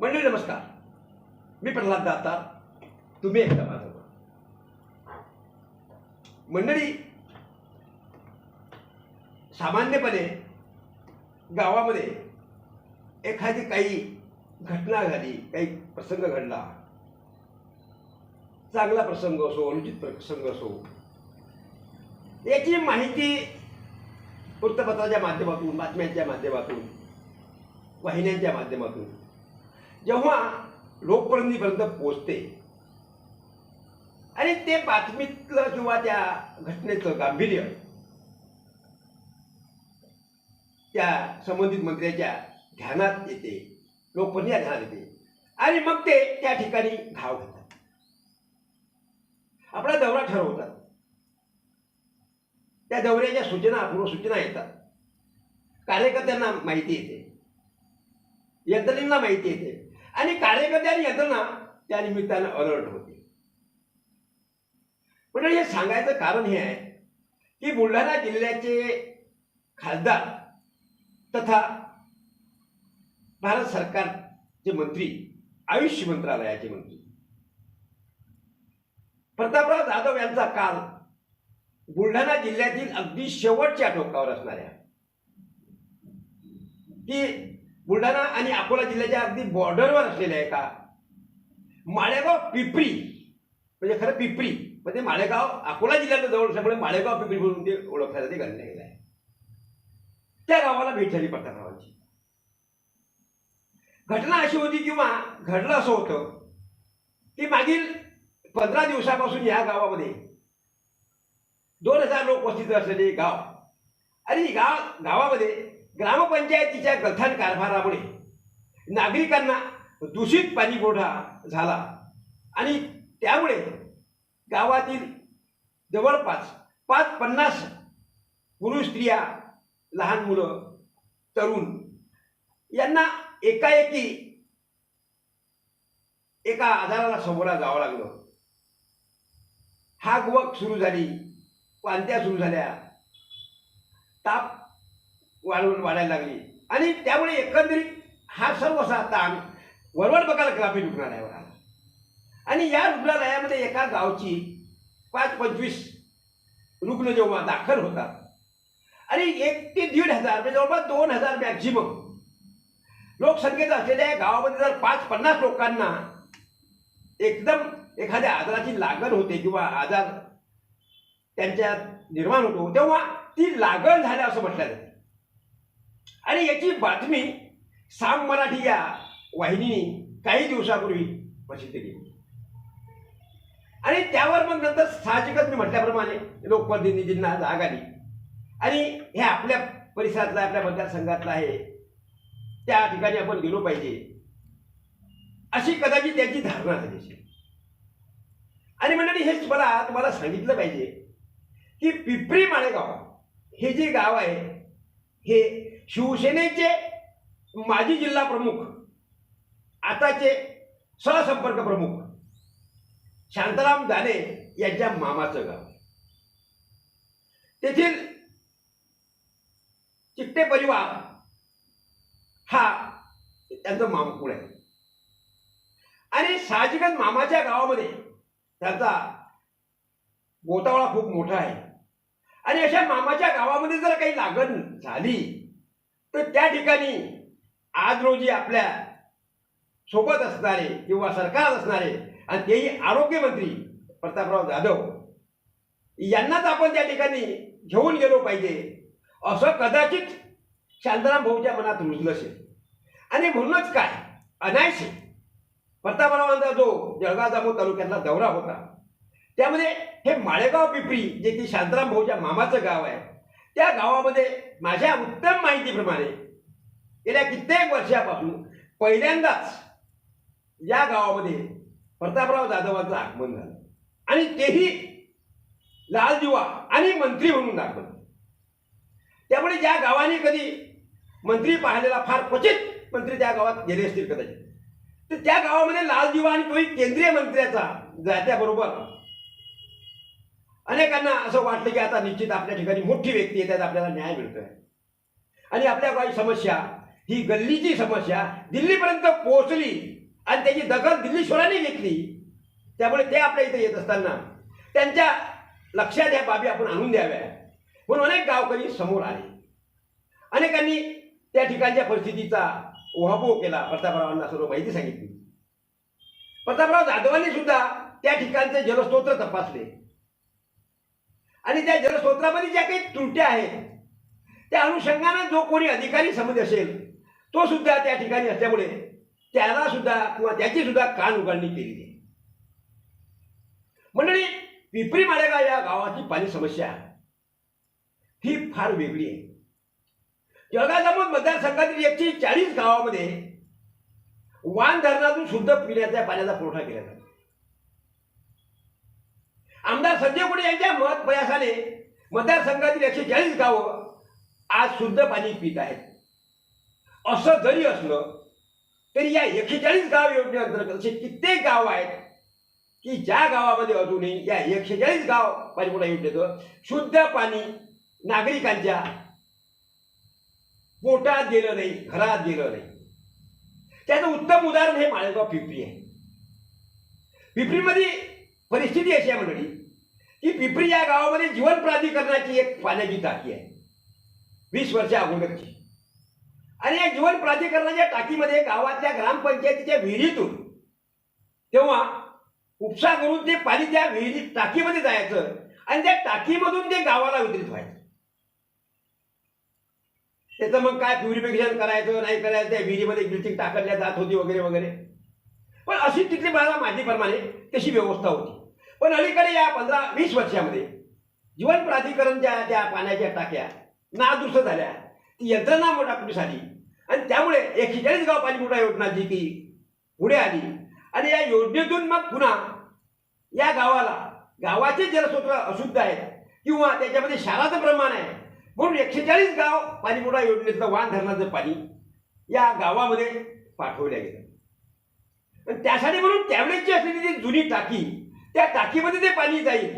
मंडळी नमस्कार. मी प्रल्हाद दातार. तुम्ही एकदा माझं मंडळी सामान्यपणे गावामध्ये एखादी काही घटना झाली काही प्रसंग घडला. चांगला प्रसंग असो अनुचित प्रसंग असो याची माहिती वृत्तपत्राच्या माध्यमातून बातम्यांच्या माध्यमातून वाहिन्यांच्या माध्यमातून जेव्हा लोकप्रतिनिधीपर्यंत पोचते आणि ते बातमीतलं किंवा त्या घटनेचं गांभीर्य त्या संबंधित मंत्र्याच्या ध्यानात येते लोकप्रतिनिधी ध्यानात येते आणि मग ते त्या ठिकाणी घाव घेतात. आपला दौरा ठरवतात. त्या दौऱ्याच्या सूचना पूर्वसूचना येतात. कार्यकर्त्यांना माहिती येते. यंत्रणेला माहिती येते. आणि कार्यकर्त्यांनी आणि यंत्रणा त्या निमित्तानं अलर्ट होते. पण हे सांगायचं कारण हे आहे की बुलढाणा जिल्ह्याचे खासदार तथा भारत सरकारचे मंत्री आयुष्य मंत्रालयाचे मंत्री. प्रतापराव जाधव यांचा काल बुलढाणा जिल्ह्यातील अगदी शेवटच्या टोकावर असणाऱ्या की बुलढाणा आणि अकोला जिल्ह्याच्या अगदी बॉर्डरवर असलेल्या का माळेगाव पिपरी. म्हणजे खरं पिपरी. म्हणजे माळेगाव अकोला जिल्ह्यात जवळ असल्यामुळे माळेगाव पिपरी म्हणून ते ओळखण्यासाठी ते गणलं गेलं आहे. त्या गावाला भेट झाली प्रतापरावांची. घटना अशी होती किंवा घडलं असं होतं की मागील पंधरा दिवसापासून या गावामध्ये दोन हजार लोक वस्तीत असलेले गाव. आणि गाव गावामध्ये ग्रामपंचायतीच्या गथन कारभारामुळे नागरिकांना दूषित पाणीपुरवठा झाला. आणि त्यामुळे गावातील जवळपास पाच पन्नास पुरुष स्त्रिया लहान मुलं तरुण यांना एकाएकी एका आजाराला समोरा जावं लागलं. हागवक सुरू झाली पांत्या सुरू झाल्या ताप वाढवून वाढायला लागली. आणि त्यामुळे एकंदरीत हा सर्वसा ताण वरवड बघायला ग्रामीण रुग्णालयावर. आला आणि या रुग्णालयामध्ये एका गावची पाच पंचवीस रुग्ण जेव्हा दाखल होतात आणि एक ते दीड हजार म्हणजे जवळपास दोन हजार मॅक्झिमम लोकसंख्येचा असलेल्या या गावामध्ये जर पाच पन्नास लोकांना एकदम एखाद्या आजाराची लागण होते किंवा आजार त्यांच्यात निर्माण होतो तेव्हा ती लागण झाल्या असं म्हटलं जातं. आणि याची बातमी साम मराठी या वाहिनीने काही दिवसापूर्वी प्रसिद्ध केली. आणि त्यावर मग नंतर साहजिकच मी म्हटल्याप्रमाणे लोकप्रतिनिधींना जाग आली. आणि हे आपल्या परिसरातला आपल्या मतदारसंघातला आहे त्या ठिकाणी आपण गेलो पाहिजे. अशी कदाचित त्याची धारणा झाली असेल. आणि मंडळी हेच मला तुम्हाला सांगितलं पाहिजे की पिपरी माळेगाव हे जे गाव आहे हे शिवसेनेचे माजी जिल्हा प्रमुख आताचे सहसंपर्क प्रमुख शांताराम दाने यांच्या मामाचं गाव. तेथील चिट्टे परिवार हा त्यांचं मामकुळ आहे. आणि साहजिकच मामाच्या गावामध्ये त्याचा गोतावळा खूप मोठा आहे. आणि अशा मामाच्या गावामध्ये जर काही लागण झाली तर त्या ठिकाणी आज रोजी आपल्यासोबत असणारे किंवा सरकारात असणारे आणि तेही आरोग्यमंत्री प्रतापराव जाधव यांनाच आपण त्या ठिकाणी घेऊन गेलो पाहिजे. असं कदाचित शांताराम भाऊच्या मनात रुजलं असेल. आणि म्हणूनच काय? अनायशी. प्रतापरावांचा जो जळगाव जामो तालुक्यातला दौरा होता त्यामध्ये हे माळेगाव पिपरी जे की शांताराम भाऊच्या मामाचं गाव आहे त्या गावामध्ये माझ्या उत्तम माहितीप्रमाणे गेल्या कित्येक वर्षापासून पहिल्यांदाच या गावामध्ये प्रतापराव जाधवांचं आगमन झालं. आणि तेही लालदिवा आणि मंत्री म्हणून दाखवलं त्यामुळे ज्या गावाने कधी मंत्री पाहिलेला फार क्वचित मंत्री त्या गावात गेले असतील कदाचित. तर त्या गावामध्ये लालजीवा आणि तोही केंद्रीय मंत्र्याचा जात्याबरोबर अनेकांना असं वाटलं की आता निश्चित आपल्या ठिकाणी मोठी व्यक्ती आहे त्यात आपल्याला न्याय मिळतोय. आणि आपल्या काही समस्या ही गल्लीची समस्या दिल्लीपर्यंत पोहोचली आणि त्याची दखल दिल्लीश्वरांनी घेतली. त्यामुळे ते आपल्या इथे येत असताना त्यांच्या लक्षात या बाबी आपण आणून द्याव्या. म्हणून अनेक गावकरी समोर आले. अनेकांनी त्या ठिकाणच्या परिस्थितीचा ओहापोह केला. प्रतापरावांना सर्व माहिती सांगितली. प्रतापराव जाधवांनी सुद्धा त्या ठिकाणचे जलस्तोत्र तपासले. आणि त्या जलस्रोतामध्ये ज्या काही त्रुट्या आहेत त्या अनुषंगानं जो कोणी अधिकारी समज असेल तो सुद्धा त्या ठिकाणी असल्यामुळे त्याला सुद्धा किंवा त्याची सुद्धा कान उघडणी केलेली आहे. मंडळी पिपरी माळेगाव या गावाची पाणी समस्या ही फार वेगळी आहे. जळगाव जामोद मतदारसंघातील एकशे चाळीस गावामध्ये वान धरणातून शुद्ध पिण्याच्या पाण्याचा पुरवठा केला जातो. आमदार संजय गुडे यांच्या मत प्रयासाने मतदारसंघातील एकशे चाळीस गावं आज शुद्ध पाणी पित आहेत. असं जरी असलं तरी या एकशे चाळीस गाव योजनेअंतर्गत असे कित्येक गाव आहेत की ज्या गावामध्ये अजूनही या एकशे चाळीस गाव पाणीपुरा योजनेचं शुद्ध पाणी नागरिकांच्या पोटात गेलं नाही घरात गेलं नाही. त्याचं उत्तम उदाहरण हे माळेगाव पिपरी आहे. पिपरीमध्ये परिस्थिती अशी आहे मंडळी की पिंपरी या गावामध्ये जीवन प्राधिकरणाची एक पाण्याची टाकी आहे. वीस वर्षा अगोदरची. आणि या जीवन प्राधिकरणाच्या टाकीमध्ये गावातल्या ग्रामपंचायतीच्या विहिरीतून तेव्हा उपसा करून ते पाणी त्या विहिरी टाकीमध्ये जायचं आणि त्या टाकीमधून ते गावाला वितरित व्हायचं. त्याचं मग काय प्युरिफिकेशन करायचं नाही करायचं त्या विहिरीमध्ये ब्लिचिंग टाकल्या जात होती वगैरे वगैरे. पण अशी तिथली मला माहितीप्रमाणे तशी व्यवस्था होती. पण अलीकडे या पंधरा वीस वर्षामध्ये जीवन प्राधिकरणच्या त्या पाण्याच्या टाक्या नादुरुस्त झाल्या ती यंत्रणा मोठापुटी झाली आणि त्यामुळे एकशे चाळीस गाव पाणीपुरवठा योजना जी की पुढे आली. आणि या योजनेतून मग पुन्हा या गावाला गावाचे जलस्रोत अशुद्ध आहेत किंवा त्याच्यामध्ये शाराचं प्रमाण आहे म्हणून एकशे चाळीस गाव पाणीपुरा योजनेतलं वाण धरणाचं पाणी या गावामध्ये पाठवल्या गेलं. आणि त्यासाठी म्हणून त्यावेळेची असलेली ती जुनी टाकी त्या टाकीमध्ये ते पाणी जाईल.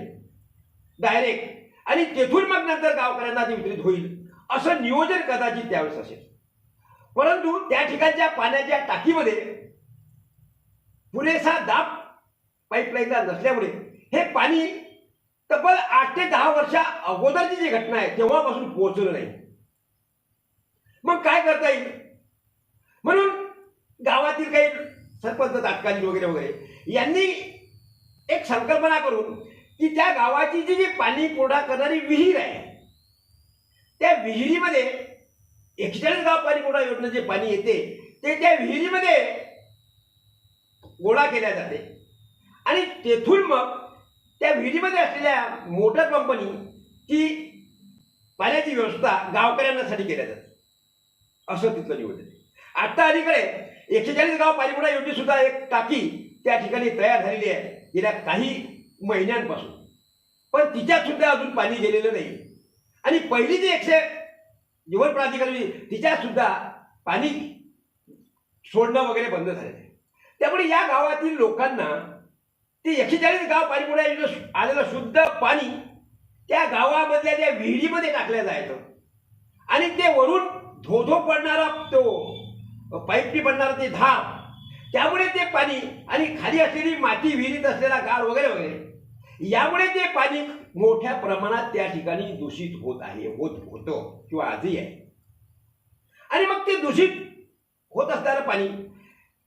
डायरेक्ट आणि तेथून मग नंतर गावकऱ्यांना ते वितरित होईल. असं नियोजन कदाचित त्यावेळेस असेल. परंतु त्या ठिकाणच्या पाण्याच्या टाकीमध्ये पुरेसा दाब पाईपलाईनला नसल्यामुळे हे पाणी तब्बल आठ ते दहा वर्षा अगोदरची जी घटना आहे तेव्हापासून पोहोचलं नाही. मग काय करता येईल? म्हणून गावातील काही सरपंच तात्कालिक वगैरे वगैरे यांनी संकल्पना करून की त्या गावाची जी जी पाणी पुरवठा करणारी विहीर आहे त्या विहिरीमध्ये एकशेचाळीस गाव पाणी पुरवठा योजनेचे पाणी येते ते त्या विहिरीमध्ये गोळा केल्या जाते. आणि तेथून मग त्या विहिरीमध्ये असलेल्या मोटर कंपनी ती पाण्याची व्यवस्था गावकऱ्यांसाठी केल्या जाते. असं तिथलं नियोजन आता अलीकडे एकशे चाळीस गाव पाणीपुरा योजनेसुद्धा एक टाकी त्या ठिकाणी तयार झालेली आहे. गेल्या काही महिन्यांपासून. पण तिच्यात सुद्धा अजून पाणी गेलेलं नाही. आणि पहिली जी एकशे जीवन प्राधिकरण तिच्यात सुद्धा पाणी सोडणं वगैरे बंद झालेलं आहे. त्यामुळे या गावातील लोकांना ते एकशे चाळीस गाव पाणीपुरवठा आलेलं शुद्ध पाणी त्या गावामधल्या त्या विहिरीमध्ये टाकल्या जायचं. आणि ते वरून धोधो पडणारा तो पाईपनी पडणारा ते धार त्यामुळे ते पाणी आणि खाली असलेली माती विहिरीत असलेला गाळ वगैरे वगैरे यामुळे ते पाणी मोठ्या प्रमाणात त्या ठिकाणी दूषित होत आहे होत होतं किंवा आजही आहे. आणि मग ते दूषित होत असणारं पाणी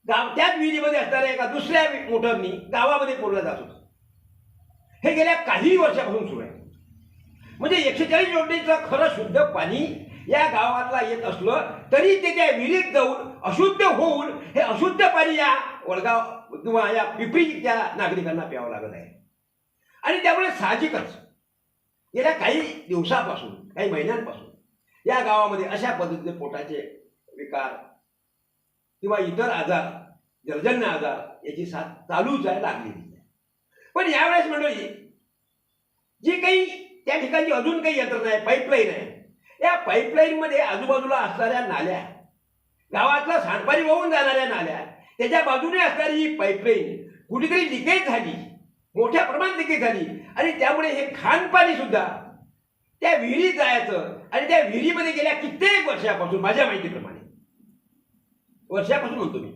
गाव त्याच विहिरीमध्ये असणाऱ्या एका दुसऱ्या मोटरनी गावामध्ये पुरलं जात होतं. हे गेल्या काही वर्षापासून सुरू आहे. म्हणजे एकशे चाळीस योजनेचं खरं शुद्ध पाणी या गावातला येत असलं तरी ते त्या विहिरीत जाऊन अशुद्ध होऊन हे अशुद्ध पाणी या वडगाव किंवा या पिपरीच्या नागरिकांना प्यावं लागत आहे. आणि त्यामुळे साहजिकच गेल्या काही दिवसापासून काही महिन्यांपासून या गावामध्ये अशा पद्धतीने पोटाचे विकार किंवा इतर आजार जलजन्य आजार याची साथ चालूच आहे लागलेली आहे पण यावेळेस मंडळी जी काही त्या ठिकाणी अजून काही यंत्रणा आहे पाईपलाईन आहे या पाईपलाईनमध्ये आजूबाजूला असणाऱ्या नाल्या गावातला सांडपाणी वाहून जाणाऱ्या नाल्या त्याच्या बाजूने असणारी ही पाईपलाईन कुठेतरी लिकेज झाली मोठ्या प्रमाणात लिकेज झाली. आणि त्यामुळे हे खानपाणी सुद्धा त्या विहिरीत जायचं आणि त्या विहिरीमध्ये गेल्या कित्येक वर्षापासून माझ्या माहितीप्रमाणे. वर्षापासून म्हणतो मी.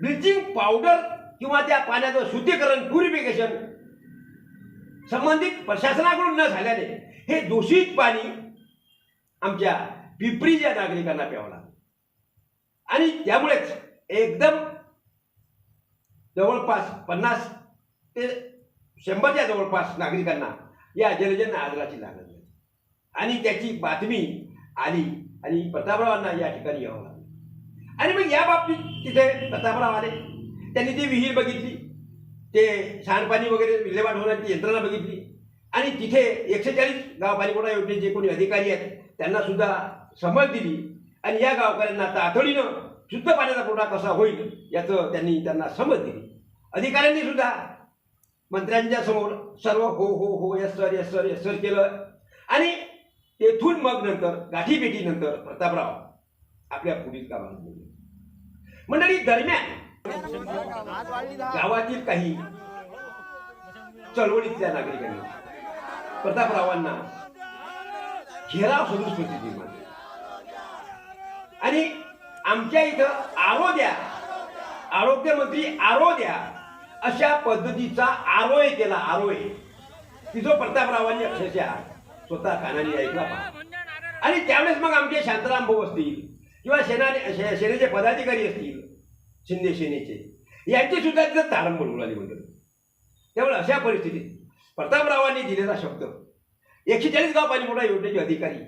ब्लिचिंग पावडर किंवा त्या पाण्याचं शुद्धीकरण प्युरिफिकेशन संबंधित प्रशासनाकडून न झाल्याने हे दूषित पाणी आमच्या पिपरीच्या नागरिकांना प्यावं लागलं. आणि त्यामुळेच एकदम जवळपास पन्नास ते शंभरच्या जवळपास नागरिकांना या जलजन्य आजाराची लागण झाली. आणि त्याची बातमी आली आणि प्रतापरावांना या ठिकाणी यावं लागलं. आणि मग या बाबतीत तिथे प्रतापराव आले. त्यांनी ती विहीर बघितली. ते सांडपाणी वगैरे विल्हेवाट होण्याची यंत्रणा बघितली. आणि तिथे एकशे चाळीस गाव पाणीपुरवठा योजनेचे जे कोणी अधिकारी आहेत त्यांना सुद्धा समज दिली. आणि या गावकऱ्यांना आता आठवडीनं शुद्ध पाण्याचा पुरवठा कसा होईल याचं त्यांनी त्यांना समज दिली. अधिकाऱ्यांनी सुद्धा मंत्र्यांच्या समोर सर्व हो हो हो yes sir yes sir yes sir केलं. आणि तेथून मग नंतर गाठीभेटीनंतर प्रतापराव आपल्या पुढील कामाला गेले. मंडळी दरम्यान गावातील काही चळवळीतल्या नागरिकांनी प्रतापरावांना घेराव सदृश परिस्थिती आणि आमच्या इथं आरो द्या आरोग्यमंत्री आरो द्या अशा पद्धतीचा आरोय केला आरोय. की जो प्रतापरावांनी अक्षरशः स्वतः कानाने ऐकला आणि त्यावेळेस मग आमचे शांताराम भाऊ असतील किंवा सेनाने सेनेचे पदाधिकारी असतील शिंदे सेनेचे यांची सुद्धा तिथं तारंबळ उडाली म्हणतात त्यामुळे अशा परिस्थितीत प्रतापरावांनी दिलेला शब्द एकशे चाळीस गाव पाणीपुरवठा योजनेचे अधिकारी.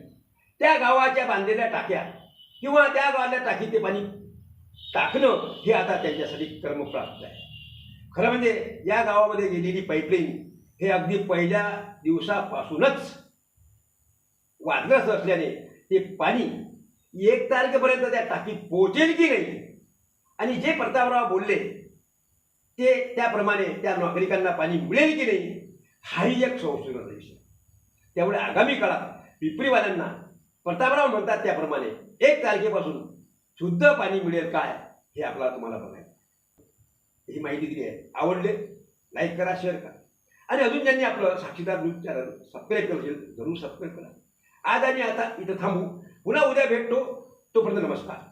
त्या गावाच्या बांधलेल्या टाक्या किंवा त्या गावातल्या टाकीत ते पाणी टाकणं हे आता त्यांच्यासाठी कर्मप्राप्त आहे. खरं म्हणजे या गावामध्ये गेलेली पाईपलाईन हे अगदी पहिल्या दिवसापासूनच वादग्रस्त असल्याने ते पाणी एक तारखेपर्यंत त्या टाकीत पोहोचेल की नाही? आणि जे प्रतापराव बोलले ते त्याप्रमाणे त्या नागरिकांना पाणी मिळेल की नाही? हाही एक संशोधनाचा विषय त्यामुळे आगामी काळात पिपरीवाल्यांना प्रतापराव म्हणतात त्याप्रमाणे एक तारखेपासून शुद्ध पाणी मिळेल काय हे आपल्याला तुम्हाला बघायचं ही माहिती दिली आहे. आवडले लाईक करा शेअर करा. आणि अजून ज्यांनी आपलं साक्षीदार न्यूज चॅनल सबस्क्राईब केलं असेल जरूर सबस्क्राईब करा. आज आणि आता इथं थांबू. पुन्हा उद्या भेटतो. तोपर्यंत नमस्कार.